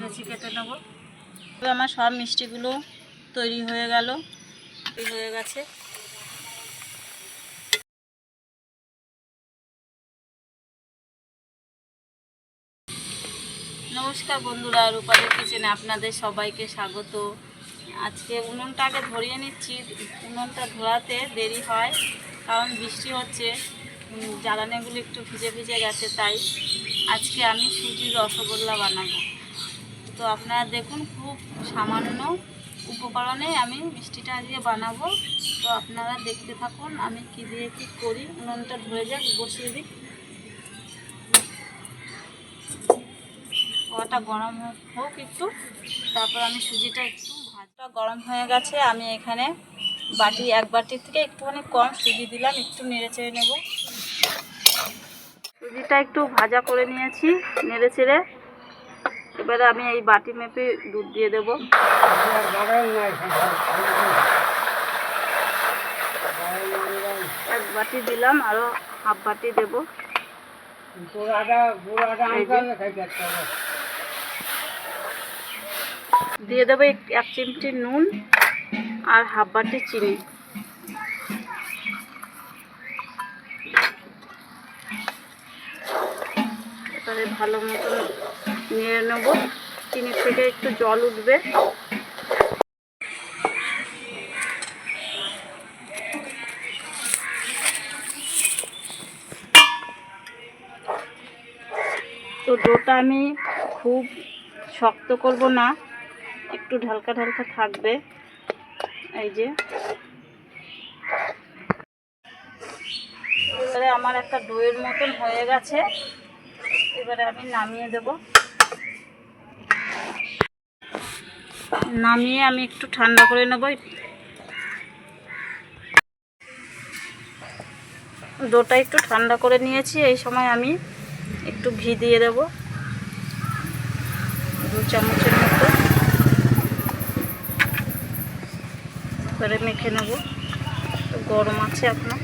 লেচি কেটে আমার সব মিষ্টিগুলো তৈরি হয়ে গেল হয়ে গেছে। নমস্কার বন্ধুরা রূপাদের কিচেনে আপনাদের সবাইকে স্বাগত। আজকে উনুনটাকে ধরিয়ে নিচ্ছি। উনুনটা ধরাতে দেরি হয়, কারণ বৃষ্টি হচ্ছে। জ্বালানিগুলো একটু ভিজে ভিজে গেছে তাই আজকে আমি সুজির রসগোল্লা বানাবো। তো আপনারা দেখুন খুব সামান্য উপকরণে আমি মিষ্টিটা আজকে বানাবো। তো আপনারা দেখতে থাকুন আমি কী দিয়ে কী করি, উনুনটা ধরে যাক, বসিয়ে দিই। কটা গরম হোক- একটু, তারপর আমি সুজিটা একটু ভাতটা গরম হয়ে গেছে, আমি এখানে বাটি, এক বাটির থেকে একটুখানি কম সুজি দিলাম, একটু নেড়ে চেড়ে নেব। সুজিটা একটু ভাজা করে নিয়েছি, নেড়ে চেড়ে। এবারে আমি এই বাটি মেপে দুধ দিয়ে দেবো। এক বাটি দিলাম আরও হাফ বাটি দেবো। দিয়ে দেবো এক চিমটি নুন আর হাফ বাটি চিনি। এবারে ভালো মতন নিয়ে নেব। চিনি থেকে একটু জল উঠবে। তো ডোটা আমি খুব শক্ত করব না, একটু ঢালকা ঢালকা থাকবে। এই যে। আমার একটা ডোয়ের মতন হয়ে গেছে। এবারে আমি নামিয়ে দেব। নামিয়ে আমি একটু ঠান্ডা করে নেব। ডোটা একটু ঠান্ডা করে নিয়েছি, এই সময় আমি একটু ঘি দিয়ে দেব। দু চামচের মতো। করে মেখে নেব। গরম আছে আপনার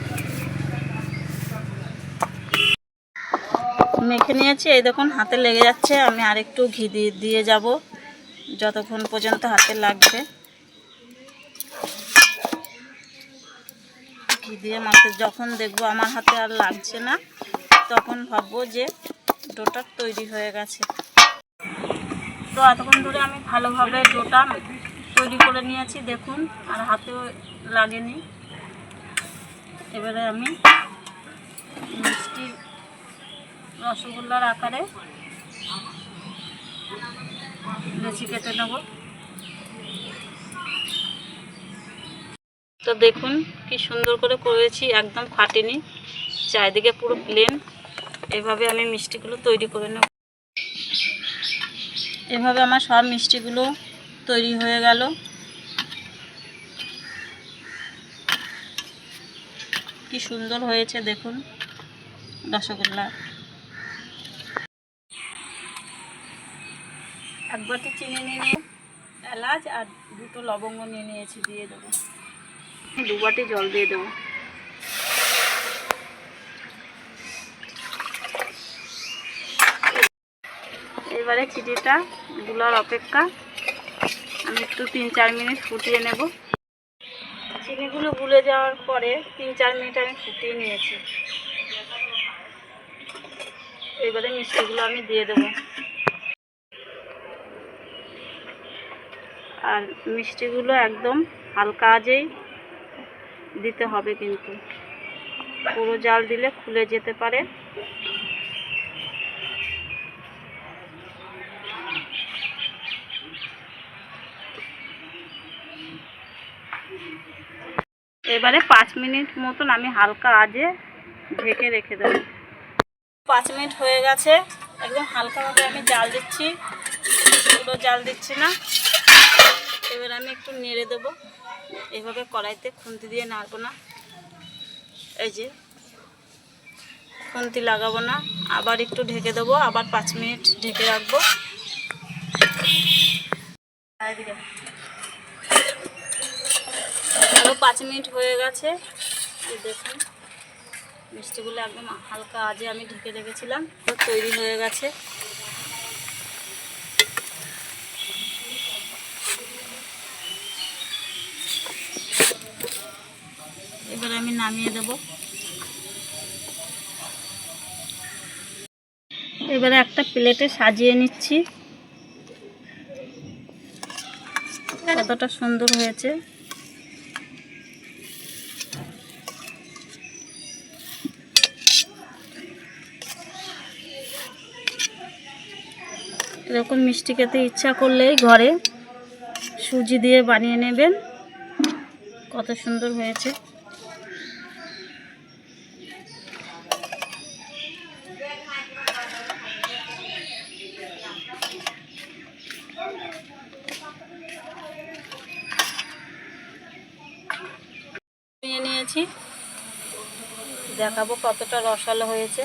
মেখে নিয়েছি। এই দেখুন, হাতে লেগে যাচ্ছে। আমি আর একটু ঘি দিয়ে যাব যতক্ষণ পর্যন্ত হাতে লাগবে। ঘি দিয়ে মাখে যখন দেখব আমার হাতে আর লাগছে না, তখন ভাববো যে ডোটা তৈরি হয়ে গেছে। তো এতক্ষণ ধরে আমি ভালোভাবে ডোটা তৈরি করে নিয়েছি, দেখুন, আর হাতেও লাগেনি। এবারে আমি রসগোল্লার আকারে। লেচি কেটে নেব। তো দেখুন কি সুন্দর করে করেছি, একদম ফাটেনি। চারিদিকে পুরো প্লেন এভাবে আমি মিষ্টিগুলো তৈরি করে নেব। এভাবে আমার সব মিষ্টিগুলো তৈরি হয়ে গেল। কি সুন্দর হয়েছে দেখুন রসগোল্লা। বাটি চিনি নিয়ে, এলাচ আর দুটো লবঙ্গ নিয়ে নিয়েছি, দিয়ে দেবো। দু বাটি জল দিয়ে দেবো। এবারে চিনিটা গুলার অপেক্ষা। আমি একটু তিন চার মিনিট ফুটিয়ে নেব। চিনিগুলো গুলে যাওয়ার পরে তিন চার মিনিট আমি ফুটিয়ে নিয়েছি। এবারে মিষ্টিগুলো আমি দিয়ে দেবো। আর মিষ্টিগুলো একদম হালকা আজেই দিতে হবে কিন্তু। পুরো জাল দিলে খুলে যেতে পারে। এবারে পাঁচ মিনিট মতন আমি হালকা আজে ঢেকে রেখে দেবো। পাঁচ মিনিট হয়ে গেছে। একদম হালকাভাবে আমি জাল দিচ্ছি। পুরো জাল দিচ্ছি না। এবার আমি একটু নেড়ে দেবো। এইভাবে কড়াইতে খুন্তি দিয়ে নাড়বো না। এই যে, খুন্তি লাগাবো না। আবার একটু ঢেকে দেবো, আবার পাঁচ মিনিট ঢেকে রাখব। আরও পাঁচ মিনিট হয়ে গেছে। দেখুন, মিষ্টিগুলো একদম হালকা আজে আমি ঢেকে রেখেছিলাম। তৈরি হয়ে গেছে। এবার আমি নামিয়ে দেব। এবারে একটা প্লেটে সাজিয়ে নিচ্ছি। কতটা সুন্দর হয়েছে। এরকম মিষ্টি খেতে ইচ্ছা করলেই ঘরে সুজি দিয়ে বানিয়ে নেবেন। কত সুন্দর হয়েছে নিয়ে নিয়েছি। দেখাবো কতটা রসালো হয়েছে।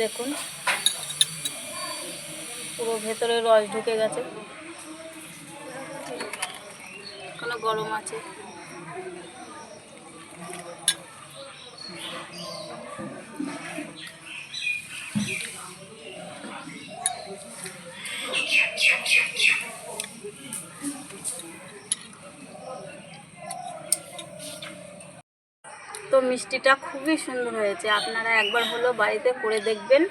দেখুন। পুরো ভেতরে রস ঢুকে গেছে। এখনও গরম আছে। তো মিষ্টিটা খুবই সুন্দর হয়েছে। আপনারা একবার হলো বাড়িতে করে দেখবেন।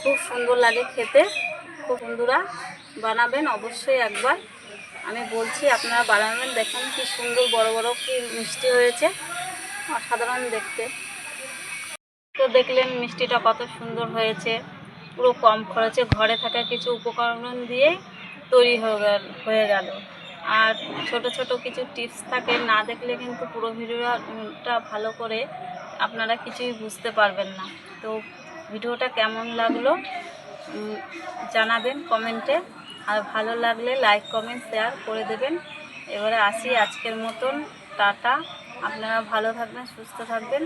খুব সুন্দর লাগে খেতে। খুব বন্ধুরা বানাবেন অবশ্যই একবার। আমি বলছি, আপনারা বানাবেন। দেখেন কি সুন্দর বড় বড় কি মিষ্টি হয়েছে। অসাধারণ দেখতে। তো দেখলেন মিষ্টিটা কত সুন্দর হয়েছে। পুরো কম খরচে ঘরে থাকা কিছু উপকরণ দিয়ে তৈরি হয়ে গেল হয়ে গেল। আর ছোট ছোট কিছু টিপস থাকে, না দেখলে কিন্তু পুরো ভিডিওটা ভালো করে আপনারা কিছুই বুঝতে পারবেন না। তো ভিডিওটা কেমন লাগল জানাবেন কমেন্টে আর ভালো লাগলে লাইক কমেন্ট শেয়ার করে দেবেন। এবারে আসি আজকের মতন, টাটা। আপনারা ভালো থাকবেন, সুস্থ থাকবেন।